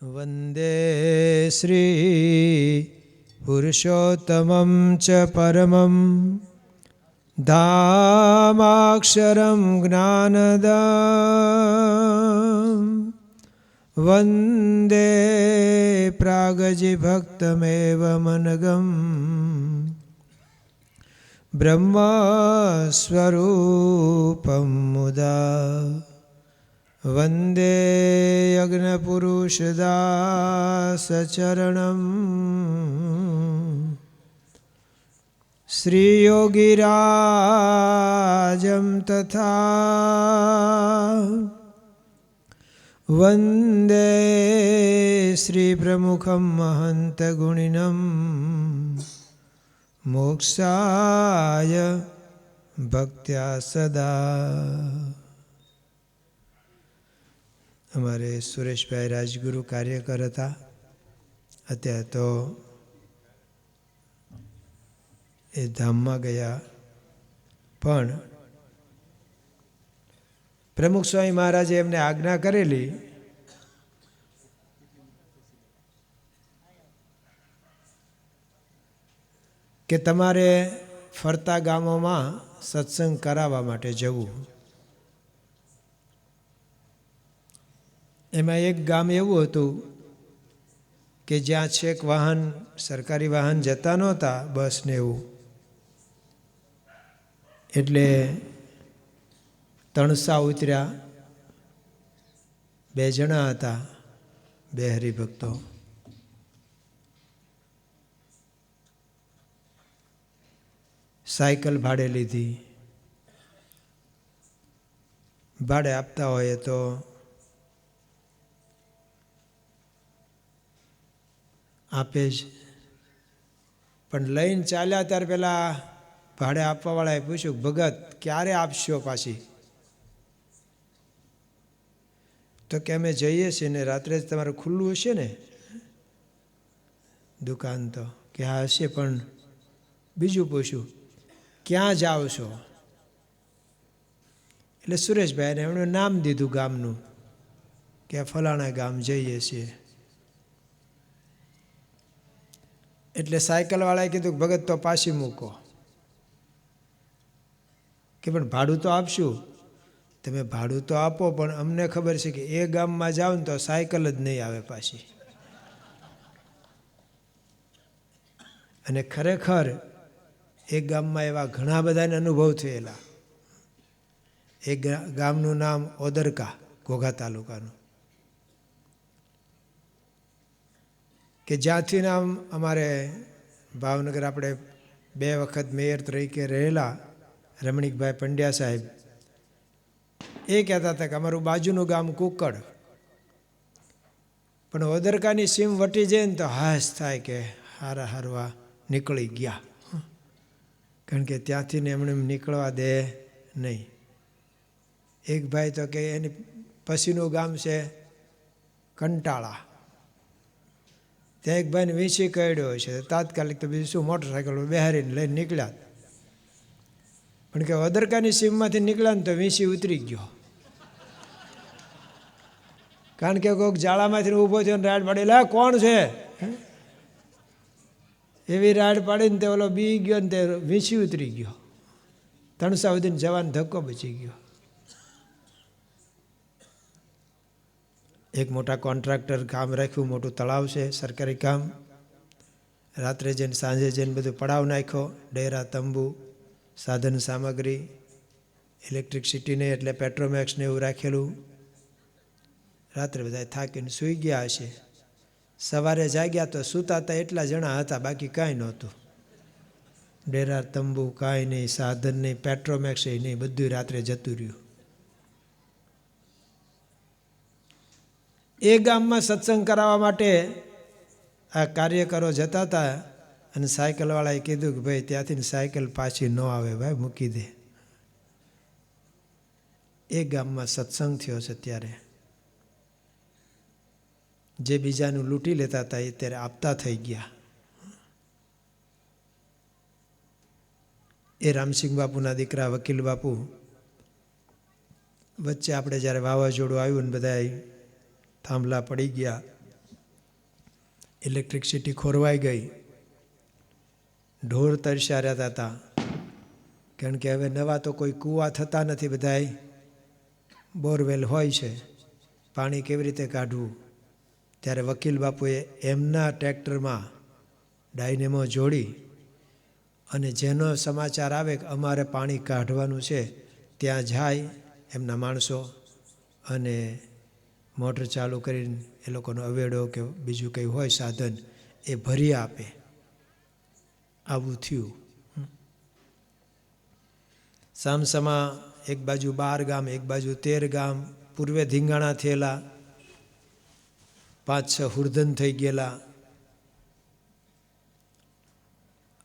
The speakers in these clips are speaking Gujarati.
વંદે શ્રી પુરુષોત્તમં ચ પરમં ધામાક્ષરં જ્ઞાનદ વંદે પ્રાગજીભક્તમેવ મનગમ બ્રહ્મસ્વરૂપં મુદા વંદે યજ્ઞપુરુષદાસચરણમ શ્રીયોગિરાજમ તથા વંદે શ્રીપ્રમુખં મહંતગુણિનમ મોક્ષાય ભક્ત્યા સદા અમારે સુરેશભાઈ રાજગુરુ કાર્યકર હતા. અત્યારે તો એ ધામમાં ગયા. પણ પ્રમુખ સ્વામી મહારાજે એમને આજ્ઞા કરેલી કે તમારે ફરતા ગામોમાં સત્સંગ કરાવવા માટે જવું. એમાં એક ગામ એવું હતું કે જ્યાં છેક વાહન, સરકારી વાહન જતા નહોતા બસ ને એવું. એટલે તણસા ઉતર્યા. બે જણા હતા, બે હરિભક્તો. સાયકલ ભાડે લીધી. ભાડે આપતા હોય તો આપે જ પણ લઈને ચાલ્યા ત્યારે પેલા ભાડે આપવાવાળાએ પૂછ્યું, ભગત, ક્યારે આપશો પાછી? તો કે, અમે જઈએ છીએ ને રાત્રે જ તમારે ખુલ્લું હશે ને દુકાન તો. કે, હા, હશે. પણ બીજું પૂછ્યું, ક્યાં જાઓ છો? એટલે સુરેશભાઈને એમણે નામ દીધું ગામનું, કે ફલાણા ગામ જઈએ છીએ. એટલે સાયકલવાળાએ કીધું ભગત, તો પાછી મૂકો. કે પણ ભાડું તો આપશું. તમે ભાડું તો આપો, પણ અમને ખબર છે કે એ ગામમાં જાઓ ને તો સાયકલ જ નહીં આવે પાછી. અને ખરેખર એ ગામમાં એવા ઘણા બધાને અનુભવ થયેલા. એ ગામનું નામ ઓદરકા, ઘોઘા તાલુકાનું. કે જ્યાંથી નામ અમારે ભાવનગર આપણે બે વખત મેયર તરીકે રહેલા રમણીકભાઈ પંડ્યા સાહેબ, એ કહેતા હતા કે અમારું બાજુનું ગામ કુકડ. પણ ઓદરકાની સીમ વટી જાય ને તો હાશ થાય કે હારા હારવા નીકળી ગયા. કારણ કે ત્યાંથી ને એમણે નીકળવા દે નહીં. એક ભાઈ તો કે એની પછીનું ગામ છે કંટાળા. ત્યાં એક ભાઈને વીંછી કાઢ્યો છે. તાત્કાલિક તો બીજું શું મોટરસાઇકલ બિહારીને લઈને નીકળ્યા. પણ કે અદરકાની સીમમાંથી નીકળ્યા ને તો વીંછી ઉતરી ગયો. કારણ કે કોઈક જાળામાંથી ઊભો થયો ને રાડ પાડી, લે, કોણ છે? એવી રાડ પાડીને તે ઓલો બી ગયો ને તે વીંછી ઉતરી ગયો. તણસા સુધીને જવાનો ધક્કો બચી ગયો. એક મોટા કોન્ટ્રાક્ટર કામ રાખ્યું, મોટું તળાવ છે, સરકારી કામ. રાત્રે જઈને, સાંજે જઈને બધું પડાવ નાખ્યો, ડેરા, તંબુ, સાધન સામગ્રી ઇલેક્ટ્રિકસિટીને એટલે પેટ્રોમેક્સને એવું રાખેલું. રાત્રે બધા થાકીને સૂઈ ગયા હશે. સવારે જાગ્યા તો સૂતા હતા એટલા જણા હતા, બાકી કાંઈ નહોતું. ડેરા, તંબુ, કાંઈ નહીં, સાધન નહીં પેટ્રોમેક્સ નહીં બધું રાત્રે જતું રહ્યું. એ ગામમાં સત્સંગ કરાવવા માટે આ કાર્યકરો જતા હતા અને સાયકલવાળાએ કીધું કે ભાઈ, ત્યાંથી સાયકલ પાછી ન આવે ભાઈ, મૂકી દે. એ ગામમાં સત્સંગ થયો છે ત્યારે. જે બીજાનું લૂંટી લેતા હતા એ ત્યારે આપતા થઈ ગયા. એ રામસિંહ બાપુના દીકરા, વકીલ બાપુ, વચ્ચે આપણે જ્યારે વાવાઝોડું આવ્યું ને બધા થાંભલા પડી ગયા. ઇલેક્ટ્રિકસિટી ખોરવાઈ ગઈ. ઢોર તરસ્યા રહેતા હતા કારણ કે હવે નવા તો કોઈ કૂવા થતા નથી બધાય. બોરવેલ હોય છે. પાણી કેવી રીતે કાઢવું? ત્યારે વકીલ બાપુએ એમના ટ્રેક્ટરમાં ડાયનેમો જોડી અને જેનો સમાચાર આવે કે અમારે પાણી કાઢવાનું છે, ત્યાં જાય એમના માણસો અને મોટર ચાલુ કરીને એ લોકોનો અવેડો કે બીજું કંઈ હોય સાધન, એ ભરી આપે. આવું થયું. સામસામા એક બાજુ બાર ગામ, એક બાજુ તેર ગામ, પૂર્વે ધીંગાણા થયેલા, પાંચ છ હુર્ધન થઈ ગયેલા.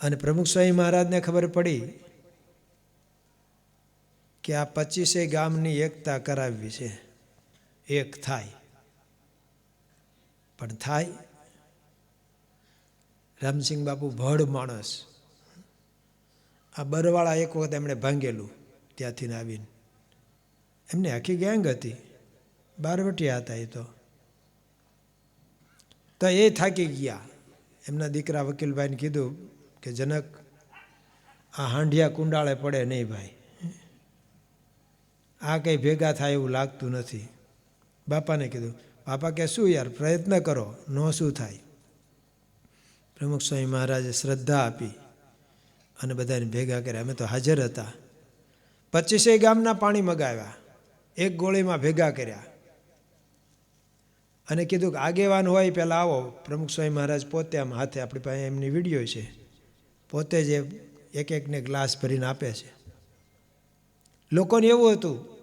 અને પ્રમુખ સ્વામી મહારાજને ખબર પડી કે આ પચીસે ગામની એકતા કરાવવી છે. એક થાય. પણ થાય રામસિંહ બાપુ ભડ માણસ. આ બરવાળા એક વખત એમણે ભાંગેલું ત્યાંથી આવીને. એમને આખી ગેંગ હતી. બારવટિયા હતા એ તો. તો એ થાકી ગયા. એમના દીકરા વકીલભાઈને કીધું કે, જનક, આ હાંડિયા કુંડાળે પડે નહીં ભાઈ. આ કંઈ ભેગા થાય એવું લાગતું નથી. બાપાને કીધું, બાપા કે શું યાર, પ્રયત્ન કરો, નો શું થાય. પ્રમુખ સ્વામી મહારાજે શ્રદ્ધા આપી અને બધાને ભેગા કર્યા. અમે તો હાજર હતા. પચીસે ગામના પાણી મગાવ્યા. એક ગોળીમાં ભેગા કર્યા. અને કીધું કે, આગેવાન હોય પહેલાં આવો. પ્રમુખ સ્વામી મહારાજ પોતે આમ હાથે આપણી પાસે એમની વીડિયો છે. પોતે જ એક એકને ગ્લાસ ભરીને આપે છે. લોકોને એવું હતું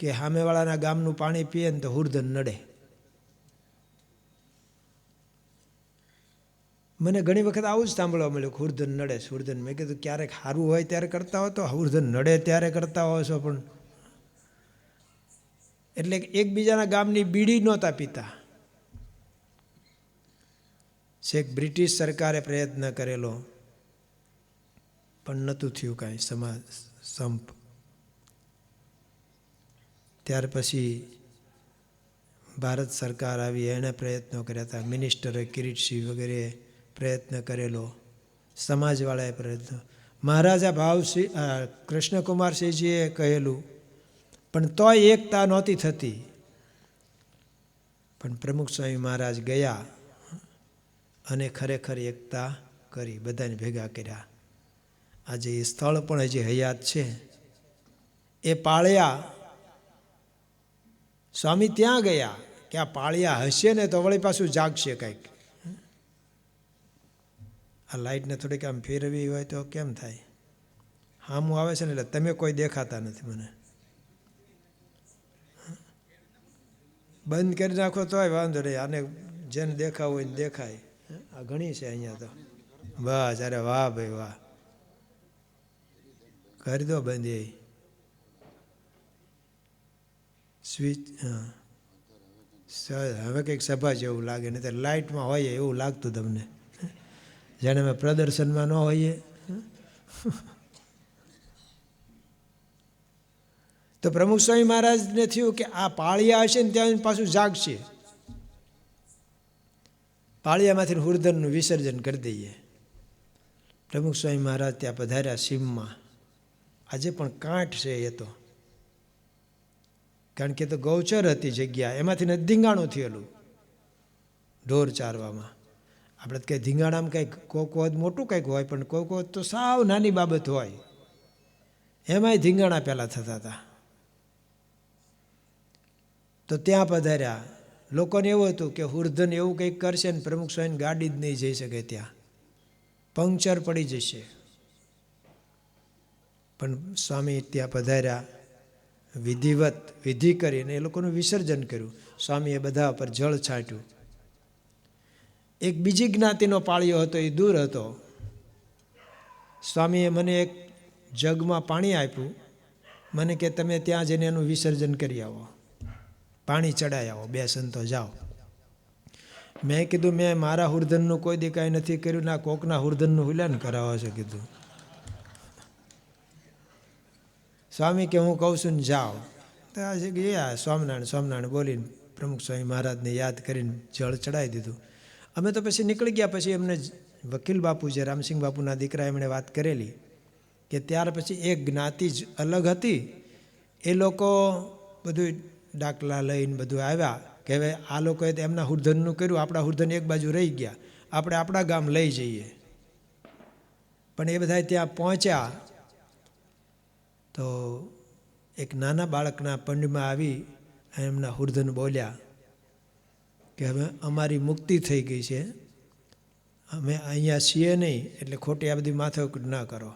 કે સામેવાળાના ગામનું પાણી પીએ ને તો હુર્ધન નડે. મને ઘણી વખત આવું જ સાંભળવા મળ્યું હુર્ધન નડે છે હુરદન મેં કીધું, ક્યારેક સારું હોય ત્યારે કરતા હો તો હુર્ધન નડે ત્યારે કરતા હો છો પણ. એટલે એકબીજાના ગામની બીડી નહોતા પીતા. છેક બ્રિટિશ સરકારે પ્રયત્ન કરેલો, પણ નહોતું થયું કાંઈ. સમાજ, સંપ ત્યાર પછી ભારત સરકાર આવી એણે પ્રયત્નો કર્યા હતા. મિનિસ્ટરે કિરીટસિંહ વગેરે પ્રયત્ન કરેલો. સમાજવાળાએ પ્રયત્ન. મહારાજા ભાવસિંહ કૃષ્ણકુમારસિંહજીએ કહેલું, પણ તોય એકતા નહોતી થતી. પણ પ્રમુખ સ્વામી મહારાજ ગયા અને ખરેખર એકતા કરી, બધાને ભેગા કર્યા. આજે એ સ્થળ પણ હજી હયાત છે. એ પાળ્યા સ્વામી ત્યાં ગયા, કે આ પાળિયા હશે ને તો વળી પાછું જાગશે કંઈક. આ લાઇટને થોડીક આમ ફેરવી હોય તો કેમ થાય? હામું આવે છે ને એટલે તમે કોઈ દેખાતા નથી મને. બંધ કરી નાખો તોય વાંધો નહીં, આને જેને દેખાવું હોય દેખાય. આ ઘણી છે અહીંયા તો. બસ, અરે વાહ ભાઈ વાહ. કરી દો બંધ એ. સ્વિચ હવે કંઈક સભા જેવું લાગે નહીં તો લાઇટમાં હોઈએ એવું લાગતું તમને. જાણે અમે પ્રદર્શનમાં ન હોઈએ. તો પ્રમુખ સ્વામી મહારાજને થયું કે આ પાળિયા હશે ને ત્યાં પાછું જાગશે. પાળિયામાંથી હુરદનનું વિસર્જન કરી દઈએ. પ્રમુખ સ્વામી મહારાજ ત્યાં પધાર્યા સીમમાં. આજે પણ કાંઠ છે એ તો. કારણ કે તો ગૌચર હતી જગ્યા, એમાંથી ને ધીંગાણું થયેલું ઢોર ચારવામાં. આપણે કંઈ ધીંગાણામાં કંઈક, કોક વધ મોટું કંઈક હોય, પણ કોક વધ તો સાવ નાની બાબત હોય. એમાંય ધીંગાણા પહેલાં થતા હતા. તો ત્યાં પધાર્યા. લોકોને એવું હતું કે હુર્ધન એવું કંઈક કરશે ને પ્રમુખ સ્વામી ગાડી જ નહીં જઈ શકે ત્યાં. પંક્ચર પડી જશે. પણ સ્વામી ત્યાં પધાર્યા. વિધિવત વિધિ કરીને એ લોકોનું વિસર્જન કર્યું. સ્વામીએ બધા પર જળ છાંટ્યું. એક બીજી જ્ઞાતિનો પાળિયો હતો, એ દૂર હતો. સ્વામીએ મને એક જગમાં પાણી આપ્યું. મને કે, તમે ત્યાં જઈને એનું વિસર્જન કરી આવો. પાણી ચડાઈ આવો. બે સંતો જાઓ. મેં કીધું, મેં મારા હુર્ધનનું કોઈ દેખાય નથી કર્યું. ના, કોકના હુર્ધનનું હુલાન કરાવો છે, કીધું. સ્વામી કે હું કહું છું ને જાઓ. તો આજે ગયા, સ્વામિનારાયણ સ્વામિનારાયણ બોલીને પ્રમુખ સ્વામી મહારાજને યાદ કરીને જળ ચડાવી દીધું. અમે તો પછી નીકળી ગયા, પછી એમને વકીલ બાપુ જે રામસિંહ બાપુના દીકરા એમણે વાત કરેલી કે ત્યાર પછી એક જ્ઞાતિ જ અલગ હતી. એ લોકો બધું ડાકલા લઈને બધું આવ્યા કે હવે આ લોકોએ એમના હુરધનનું કર્યું, આપણા હુરધન એક બાજુ રહી ગયા. આપણે આપણા ગામ લઈ જઈએ. પણ એ બધા ત્યાં પહોંચ્યા. તો એક નાના બાળકના પંડમાં આવી એમના હુર્ધન બોલ્યા કે હવે અમારી મુક્તિ થઈ ગઈ છે. અમે અહીંયા છીએ નહીં, એટલે ખોટી આ બધી માથાકૂટ ના કરો.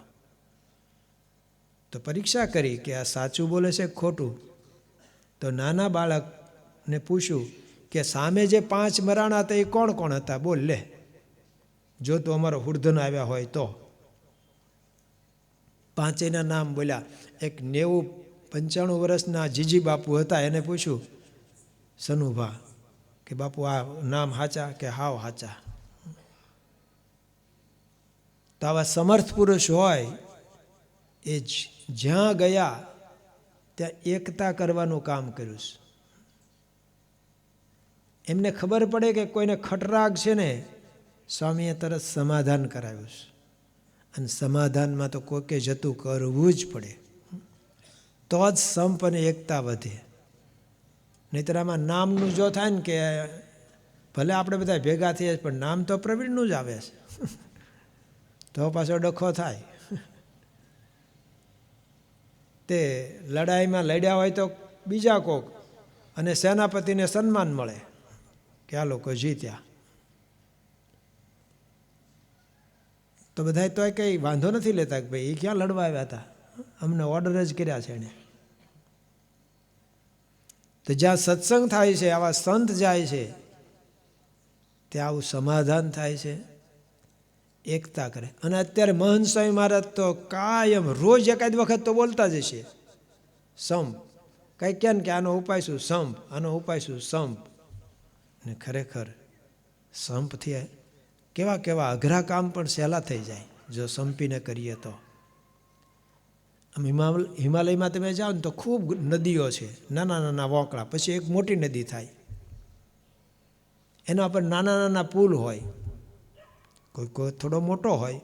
તો પરીક્ષા કરી કે આ સાચું બોલે છે ખોટું? તો નાના બાળકને પૂછ્યું કે સામે જે પાંચ મરાણા હતા એ કોણ કોણ હતા? બોલ લે. જો તો અમારો હુર્ધન આવ્યા હોય તો. પાંચેયના નામ બોલ્યા. એક નેવું પંચાણું વર્ષના જીજી બાપુ હતા. એને પૂછ્યું, સનુભા, કે બાપુ આ નામ હાચા કે હાવ હાચા તો આવા સમર્થ પુરુષ હોય એ જ્યાં ગયા ત્યાં એકતા કરવાનું કામ કર્યું છે. એમને ખબર પડે કે કોઈને ખટરાગ છે ને, સ્વામીએ તરત સમાધાન કરાવ્યું છે. અને સમાધાનમાં તો કોકે જતું કરવું જ પડે. તો જ સંપ અને એકતા વધે. નહીતર આમાં નામનું જો થાય ને કે ભલે આપણે બધા ભેગા થઈએ પણ નામ તો પ્રવીણનું જ આવે છે. તો પાછો ડખો થાય. તે લડાઈમાં લડ્યા હોય તો બીજા કોક અને સેનાપતિને સન્માન મળે. કે આ લોકો જીત્યા. તો બધા તો કંઈ વાંધો નથી લેતા કે ભાઈ એ ક્યાં લડવા આવ્યા હતા? અમને ઓર્ડર જ કર્યા છે એણે. તો જ્યાં સત્સંગ થાય છે, આવા સંત જાય છે, ત્યાં આવું સમાધાન થાય છે, એકતા કરે. અને અત્યારે મહંત સ્વામી મહારાજ તો કાયમ રોજ એકાદ વખત તો બોલતા જ હશે. સંપ. કંઈ ક્યાં કે આનો ઉપાય શું સંપ, આનો ઉપાય શું સંપ. ને ખરેખર સંપથી કેવા કેવા અઘરા કામ પણ સહેલા થઈ જાય, જો સંપીને કરીએ તો. આમ હિમાલયમાં તમે જાઓ ને તો ખૂબ નદીઓ છે, નાના નાના વોકળા, પછી એક મોટી નદી થાય. એના પર નાના નાના પુલ હોય, કોઈ કોઈ થોડો મોટો હોય